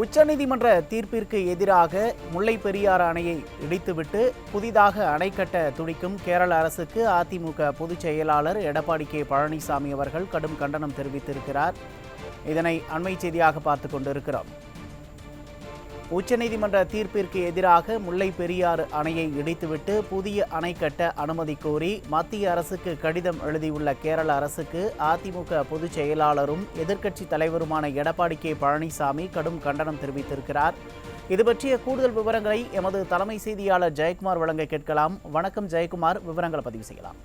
உச்சநீதிமன்ற தீர்ப்பிற்கு எதிராக முல்லை பெரியாறு அணையை இடித்துவிட்டு புதிதாக அணை கட்ட துடிக்கும் கேரள அரசுக்கு அதிமுக பொதுச் செயலாளர் எடப்பாடி கே பழனிசாமி அவர்கள் கடும் கண்டனம் தெரிவித்திருக்கிறார். இதனை அண்மை செய்தியாக பார்த்து கொண்டிருக்கிறோம். உச்சநீதிமன்ற தீர்ப்பிற்கு எதிராக முல்லை பெரியாறு அணையை இடித்துவிட்டு புதிய அணை கட்ட அனுமதி கோரி மத்திய அரசுக்கு கடிதம் எழுதியுள்ள கேரள அரசுக்கு அதிமுக பொதுச் செயலாளரும் எதிர்க்கட்சி தலைவருமான எடப்பாடி கே பழனிசாமி கடும் கண்டனம் தெரிவித்திருக்கிறார். இது பற்றிய கூடுதல் விவரங்களை எமது தலைமை செய்தியாளர் ஜெயக்குமார் வழங்க கேட்கலாம். வணக்கம் ஜெயக்குமார். விவரங்களை பதிவு செய்யலாம்.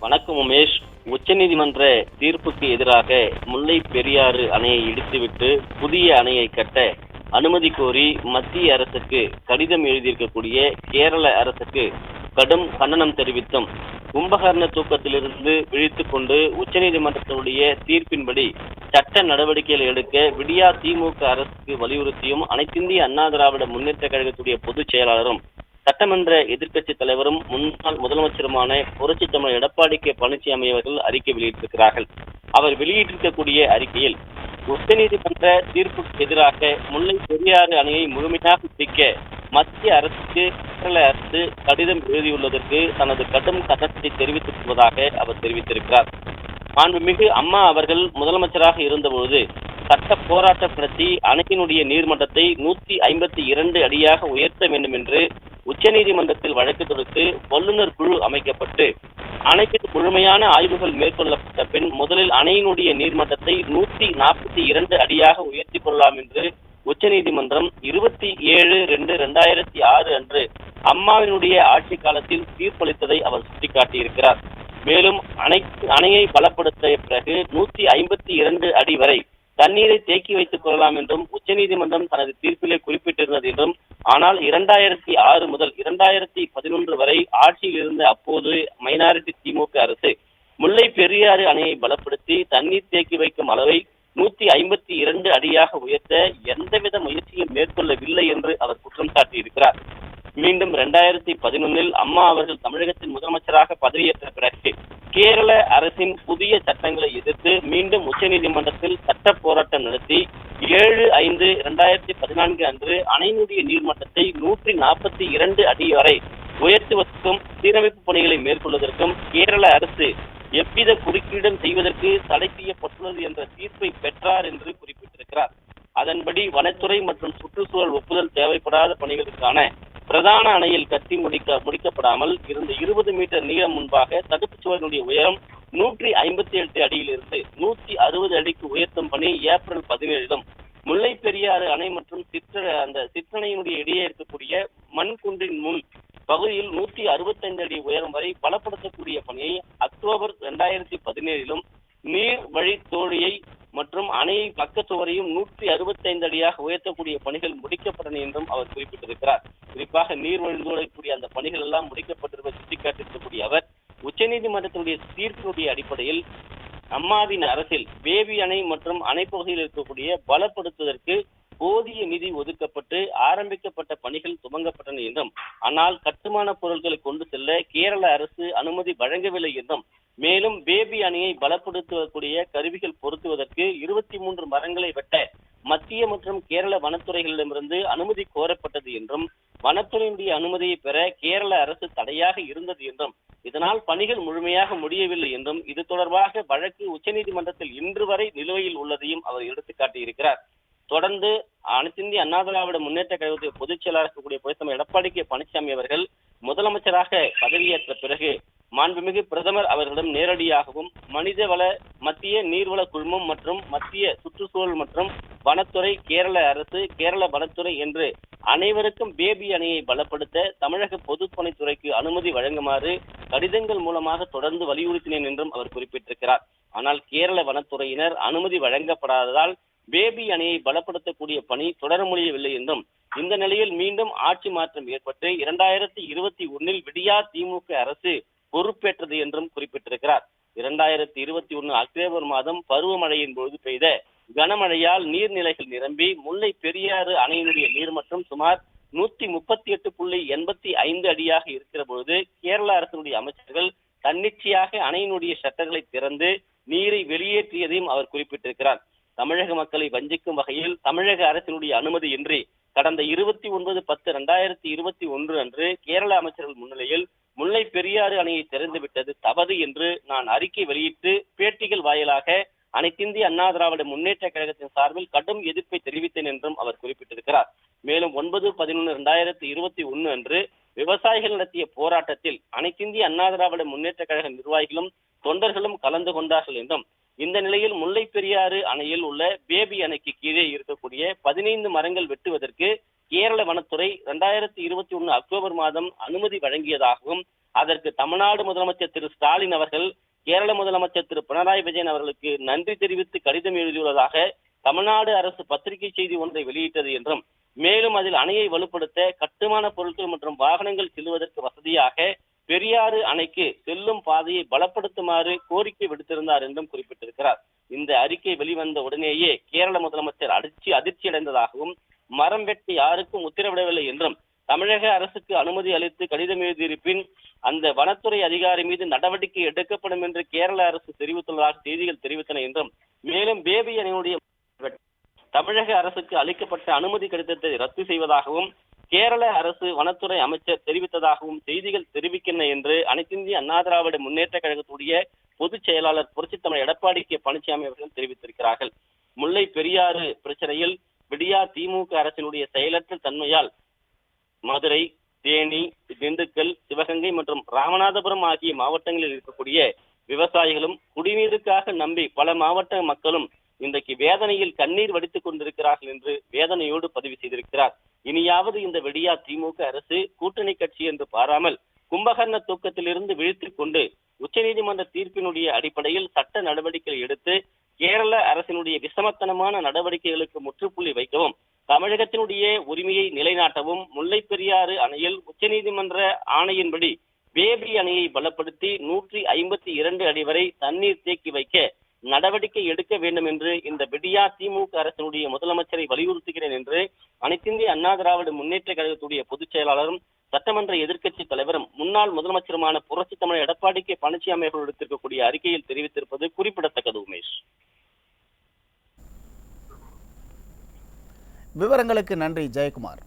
வணக்கம் உமேஷ். உச்சநீதிமன்ற தீர்ப்புக்கு எதிராக முல்லை பெரியாறு அணையை இடித்துவிட்டு புதிய அணையை கட்ட அனுமதி கோரி மத்திய அரசுக்கு கடிதம் எழுதியிருக்கக்கூடிய கேரள அரசுக்கு கடும் கண்டனம் தெரிவித்தும். கும்பகர்ண தூக்கத்திலிருந்து விழித்துக் கொண்டு உச்சநீதிமன்றத்தினுடைய தீர்ப்பின்படி சட்ட நடவடிக்கைகள் எடுக்க விடியா திமுக அரசுக்கு வலியுறுத்தியும் அனைத்திந்திய அண்ணா திராவிட முன்னேற்ற கழகத்துடைய பொதுச் செயலாளரும் சட்டமன்ற எதிர்க்கட்சி தலைவரும் முன்னாள் முதலமைச்சருமான புரட்சி தமிழர் எடப்பாடி கே பழனிசாமி அவர்கள் அறிக்கை வெளியிட்டிருக்கிறார்கள். அவர் வெளியிட்டிருக்கக்கூடிய அறிக்கையில் உச்சநீதிமன்ற தீர்ப்புக்கு எதிராக முல்லை பெரியாறு அணையை முழுமையாக பிடிக்க மத்திய அரசுக்கு கேரள அரசு கடிதம் எழுதியுள்ளதற்கு தனது கடும் கண்டனத்தை தெரிவித்திருப்பதாக அவர் தெரிவித்திருக்கிறார். மாண்புமிகு அம்மா அவர்கள் முதலமைச்சராக இருந்தபோது சட்ட போராட்டம் நடத்தி அணையினுடைய நீர்மட்டத்தை நூத்தி ஐம்பத்தி இரண்டு அடியாக உயர்த்த வேண்டும் என்று உச்சநீதிமன்றத்தில் வழக்கு தொடுத்து வல்லுநர் குழு அமைக்கப்பட்டு அணைக்கு முழுமையான ஆய்வுகள் மேற்கொள்ளப்பட்ட பின் முதலில் அணையினுடைய நீர்மட்டத்தை நூத்தி நாற்பத்தி இரண்டு அடியாக உயர்த்தி கொள்ளலாம் என்று உச்சநீதிமன்றம் இருபத்தி ஏழு ரெண்டு ரெண்டாயிரத்தி ஆறு அன்று அம்மாவினுடைய ஆட்சி காலத்தில் தீர்ப்பளித்ததை அவர் சுட்டிக்காட்டியிருக்கிறார். மேலும் அணை அணையை பலப்படுத்திய பிறகு நூத்தி ஐம்பத்தி இரண்டு அடி வரை தண்ணீரை தேக்கி வைத்துக் கொள்ளலாம் என்றும் உச்சநீதிமன்றம் தனது தீர்ப்பிலே குறிப்பிட்டிருந்தது என்றும் ஆனால் இரண்டாயிரத்தி ஆறு முதல் இரண்டாயிரத்தி பதினொன்று வரை ஆட்சியில் இருந்த அப்போது மைனாரிட்டி திமுக அரசு முல்லை பெரியாறு அணையை பலப்படுத்தி தண்ணீர் தேக்கி வைக்கும் அளவை நூத்தி ஐம்பத்தி இரண்டு அடியாக உயர்த்த எந்தவித முயற்சியும் மேற்கொள்ளவில்லை என்று அவர் குற்றம் சாட்டியிருக்கிறார். மீண்டும் இரண்டாயிரத்தி பதினொன்னில் அம்மா அவர்கள் தமிழகத்தின் முதலமைச்சராக பதவியேற்ற பிறகு கேரள அரசின் புதிய சட்டங்களை எதிர்த்து மீண்டும் உச்சநீதிமன்றத்தில் சட்ட போராட்டம் நடத்தி ஏழு ஐந்து இரண்டாயிரத்தி பதினான்கு அன்று அணையினுடைய நீர்மட்டத்தை நூற்றி நாற்பத்தி இரண்டு அடி வரை உயர்த்துவதற்கும் சீரமைப்பு பணிகளை மேற்கொள்வதற்கும் கேரள அரசு எவ்வித குறுக்கீடும் செய்வதற்கு தடை செய்யப்பட்டுள்ளது என்ற தீர்ப்பை பெற்றார் என்று குறிப்பிட்டிருக்கிறார். அதன்படி வனத்துறை மற்றும் சுற்றுச்சூழல் ஒப்புதல் தேவைப்படாத பணிகளுக்கான பிரதான அணையில் கட்டி முடிக்க முடிக்கப்படாமல் இருந்த இருபது மீட்டர் நீளம் முன்பாக தடுப்புச் சுவரினுடைய உயரம் நூற்றி ஐம்பத்தி எட்டு அடியில் இருந்து நூற்றி அறுபது அடிக்கு உயர்த்தும் பணி ஏப்ரல் பதினேழிலும். முல்லை பெரியாறு அணை மற்றும் சிற்ற அந்த சிற்றணையினுடைய இடையே இருக்கக்கூடிய மண்குன்றின் முன் பகுதியில் நூற்றி அறுபத்தைந்து அடி உயரம் வரை பலப்படுத்தக்கூடிய பணியை அக்டோபர் இரண்டாயிரத்தி பதினேழிலும் நீர் வழி சுவரையும் பக்க சுவரையும் நூற்றி அறுபத்தைந்து அடியாக உயர்த்தக்கூடிய பணிகள் முடிக்கப்பட்டன என்றும் அவர் குறிப்பிட்டிருக்கிறார். குறிப்பாக நீர் வழிந்தோடக்கூடிய அந்த பணிகள் எல்லாம் முடிக்கப்பட்டிருப்பதை சுட்டிக்காட்டியிருக்கக்கூடிய அவர் உச்சநீதிமன்றத்தினுடைய தீர்ப்பினுடைய அடிப்படையில் அம்மாவின் அரசில் பேபி அணை மற்றும் அணை பகுதியில் இருக்கக்கூடிய பலப்படுத்துவதற்கு போதிய நிதி ஒதுக்கப்பட்டு ஆரம்பிக்கப்பட்ட பணிகள் துவங்கப்பட்டன என்றும் ஆனால் கட்டுமான பொருட்களை கொண்டு செல்ல கேரள அரசு அனுமதி வழங்கவில்லை என்றும் மேலும் பேபி அணியை பலப்படுத்தக்கூடிய கருவிகள் பொருத்துவதற்கு இருபத்தி மூன்று மரங்களை வெட்ட மத்திய மற்றும் கேரள வனத்துறைகளிடமிருந்து அனுமதி கோரப்பட்டது என்றும் வனத்துறையினுடைய அனுமதியை பெற கேரள அரசு தடையாக இருந்தது என்றும் இதனால் பணிகள் முழுமையாக முடியவில்லை என்றும் இது தொடர்பாக வழக்கு உச்சநீதிமன்றத்தில் இன்று வரை நிலுவையில் உள்ளதையும் அவர் எடுத்துக்காட்டியிருக்கிறார். தொடர்ந்து அனைத்திந்திய அண்ணா திராவிட முன்னேற்ற கழகத்துடைய பொதுச் செயலாளர் இருக்கக்கூடிய பொதுத்தமர் எடப்பாடி கே பழனிசாமி அவர்கள் முதலமைச்சராக பதவியேற்ற பிறகு மாண்புமிகு பிரதமர் அவர்களிடம் நேரடியாகவும் மனிதவள மத்திய நீர்வள குழுமம் மற்றும் மத்திய சுற்றுச்சூழல் மற்றும் வனத்துறை கேரள அரசு கேரள வனத்துறை என்று அனைவருக்கும் பேபி அணையை பலப்படுத்த தமிழக பொதுப்பணித்துறைக்கு அனுமதி வழங்குமாறு கடிதங்கள் மூலமாக தொடர்ந்து வலியுறுத்தினேன் என்றும் அவர் குறிப்பிட்டிருக்கிறார். ஆனால் கேரள வனத்துறையினர் அனுமதி வழங்கப்படாததால் பேபி அணியை பலப்படுத்தக்கூடிய பணி தொடர முடியவில்லை என்றும் இந்த நிலையில் மீண்டும் ஆட்சி மாற்றம் ஏற்பட்டு இரண்டாயிரத்தி இருபத்தி ஒன்னில் விடியா திமுக அரசு பொறுப்பேற்றது என்றும் குறிப்பிட்டிருக்கிறார். இரண்டாயிரத்தி இருபத்தி ஒன்னு அக்டோபர் மாதம் பருவமழையின் பொழுது பெய்த கனமழையால் நீர்நிலைகள் நிரம்பி முல்லை பெரியாறு அணையினுடைய நீர்மட்டம் சுமார் நூத்தி முப்பத்தி எட்டு புள்ளி எண்பத்தி ஐந்து அடியாக இருக்கிற பொழுது கேரள அரசினுடைய அமைச்சர்கள் தன்னிச்சையாக அணையினுடைய ஷட்டர்களை திறந்து நீரை வெளியேற்றியதையும் அவர் குறிப்பிட்டிருக்கிறார். தமிழக மக்களை வஞ்சிக்கும் வகையில் தமிழக அரசினுடைய அனுமதி இன்றி கடந்த இருபத்தி ஒன்பது பத்து ரெண்டாயிரத்தி இருபத்தி ஒன்று அன்று கேரள அமைச்சர்கள் முன்னிலையில் முல்லை பெரியாறு அணையை திறந்து விட்டது தவறு என்று நான் அறிக்கை வெளியிட்டு பேட்டிகள் வாயிலாக அனைத்திந்திய அண்ணா திராவிட முன்னேற்ற கழகத்தின் சார்பில் கடும் எதிர்ப்பை தெரிவித்தேன் என்றும் அவர் குறிப்பிட்டிருக்கிறார். மேலும் ஒன்பது பதினொன்று இரண்டாயிரத்தி இருபத்தி ஒன்று அன்று விவசாயிகள் நடத்திய போராட்டத்தில் அனைத்திந்திய அண்ணா திராவிட முன்னேற்ற கழக நிர்வாகிகளும் தொண்டர்களும் கலந்து கொண்டார்கள் என்றும் இந்த நிலையில் முல்லை பெரியாறு அணையில் உள்ள பேபி அணைக்கு கீழே இருக்கக்கூடிய பதினைந்து மரங்கள் வெட்டுவதற்கு கேரள வனத்துறை இரண்டாயிரத்தி இருபத்தி ஒன்று அக்டோபர் மாதம் அனுமதி வழங்கியதாகவும் அதற்கு தமிழ்நாடு முதலமைச்சர் திரு ஸ்டாலின் அவர்கள் கேரள முதலமைச்சர் திரு பினராயி விஜயன் அவர்களுக்கு நன்றி தெரிவித்து கடிதம் எழுதியுள்ளதாக தமிழ்நாடு அரசு பத்திரிகை செய்தி ஒன்றை வெளியிட்டது என்றும் மேலும் அதில் அணையை வலுப்படுத்த கட்டுமான பொருட்கள் மற்றும் வாகனங்கள் செல்வதற்கு வசதியாக பெரியாறு அணைக்கு செல்லும் பாதையை பலப்படுத்துமாறு கோரிக்கை விடுத்திருந்தார் என்றும் குறிப்பிட்டிருக்கிறார். இந்த அறிக்கை வெளிவந்த உடனேயே கேரள முதலமைச்சர் அதிர்ச்சி அதிர்ச்சி அடைந்ததாகவும் மரம் வெட்டி யாருக்கும் உத்தரவிடவில்லை என்றும் தமிழக அரசுக்கு அனுமதி அளித்து கடிதம் எழுதியிருப்பின் அந்த வனத்துறை அதிகாரி மீது நடவடிக்கை எடுக்கப்படும் என்று கேரள அரசு தெரிவித்துள்ளதாக செய்திகள் தெரிவித்தன என்றும் மேலும் பேபி அணியுடைய தமிழக அரசுக்கு அளிக்கப்பட்ட அனுமதி கடிதத்தை ரத்து செய்வதாகவும் கேரள அரசு வனத்துறை அமைச்சர் தெரிவித்ததாகவும் செய்திகள் தெரிவிக்கின்றன என்று அனைத்திந்திய அண்ணா திராவிட முன்னேற்ற கழகத்துடைய பொதுச் செயலாளர் புரட்சி தமிழ் எடப்பாடி கே. பழனிசாமி அவர்கள் தெரிவித்திருக்கிறார்கள். முல்லை பெரியாறு பிரச்சனையில் விடியா திமுக அரசினுடைய செயலற்ற தன்மையால் மதுரை தேனி திண்டுக்கல் சிவகங்கை மற்றும் ராமநாதபுரம் ஆகிய மாவட்டங்களில் இருக்கக்கூடிய விவசாயிகளும் குடிநீருக்காக நம்பி பல மாவட்ட மக்களும் இன்றைக்கு வேதனையில் கண்ணீர் வடித்துக் கொண்டிருக்கிறார்கள் என்று வேதனையோடு பதிவு செய்திருக்கிறார். இனியாவது இந்த வெடியா திமுக அரசு கூட்டணி கட்சி என்று பாராமல் கும்பகர்ண தூக்கத்திலிருந்து விழித்துக் கொண்டு உச்சநீதிமன்ற தீர்ப்பினுடைய அடிப்படையில் சட்ட நடவடிக்கைகள் எடுத்து கேரள அரசினுடைய விசமத்தனமான நடவடிக்கைகளுக்கு முற்றுப்புள்ளி வைக்கவும் தமிழகத்தினுடைய உரிமையை நிலைநாட்டவும் முல்லை பெரியாறு அணையில் உச்சநீதிமன்ற ஆணையின்படி பேபி அணையை பலப்படுத்தி நூற்றி ஐம்பத்தி இரண்டு அடி வரை தண்ணீர் தேக்கி வைக்க நடவடிக்கை எடுக்க வேண்டும் என்று இந்த விடியா திமுக அரசினுடைய முதலமைச்சரை வலியுறுத்துகிறேன் என்று அனைத்திந்திய அண்ணா திராவிட முன்னேற்ற கழகத்துடைய பொதுச் செயலாளரும் சட்டமன்ற எதிர்க்கட்சி தலைவரும் முன்னாள் முதலமைச்சருமான புரட்சி தமிழர் எடப்பாடி கே பழனிசாமி அவர்கள் எடுத்திருக்கக்கூடிய அறிக்கையில் தெரிவித்திருப்பது குறிப்பிடத்தக்கது உமேஷ். விவரங்களுக்கு நன்றி ஜெயக்குமார்.